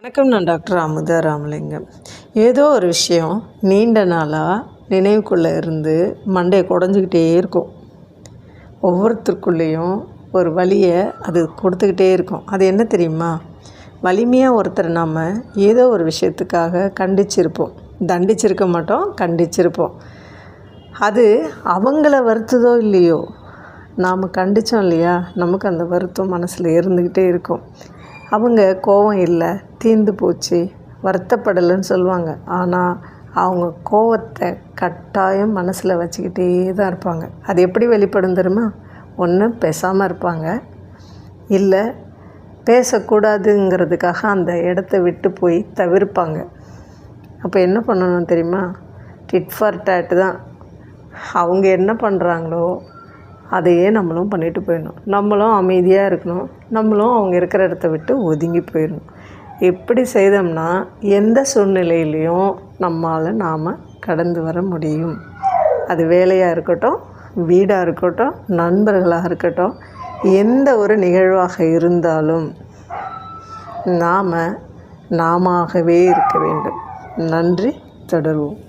வணக்கம் நான் டாக்டர் அமுதா ராமலிங்கம். ஏதோ ஒரு விஷயம் நீண்ட நாளாக நினைவுக்குள்ளே இருந்து மண்டையை குடஞ்சிக்கிட்டே இருக்கும். ஒவ்வொருத்தருக்குள்ளேயும் ஒரு வழியை அது கொடுத்துக்கிட்டே இருக்கும். அது என்ன தெரியுமா? வலிமையாக ஒருத்தர் நாம் ஏதோ ஒரு விஷயத்துக்காக கண்டிச்சிருப்போம். தண்டிச்சிருக்க மாட்டோம் கண்டிச்சிருப்போம். அது அவங்கள வருத்துதோ இல்லையோ நாம் கண்டித்தோம் இல்லையா? நமக்கு அந்த வருத்தம் மனசில் இருந்துக்கிட்டே இருக்கும். அவங்க கோவம் இல்லை தீர்ந்து போச்சு வருத்தப்படலைன்னு சொல்லுவாங்க. ஆனால் அவங்க கோவத்தை கட்டாயம் மனசில் வச்சுக்கிட்டே தான் இருப்பாங்க. அது எப்படி வெளிப்படும் தெரியுமா? ஒன்று பேசாமல் இருப்பாங்க. இல்லை பேசக்கூடாதுங்கிறதுக்காக அந்த இடத்த விட்டு போய் தவிர்ப்பாங்க. அப்போ என்ன பண்ணணும் தெரியுமா? டிட் ஃபார் டேட் தான். அவங்க என்ன பண்ணுறாங்களோ அதையே நம்மளும் பண்ணிட்டு போயிடணும். நம்மளும் அமைதியாக இருக்கணும். நம்மளும் அவங்க இருக்கிற இடத்த விட்டு ஒதுங்கி போயிடணும். எப்படி செய்தோம்னா எந்த சூழ்நிலையிலையும் நம்மால் நாம் கடந்து வர முடியும். அது வேலையாக இருக்கட்டும் வீடாக இருக்கட்டும் நண்பர்களாக இருக்கட்டும் எந்த ஒரு நிகழ்வாக இருந்தாலும் நாம் நாமாகவே இருக்க வேண்டும். நன்றி தொடருவோம்.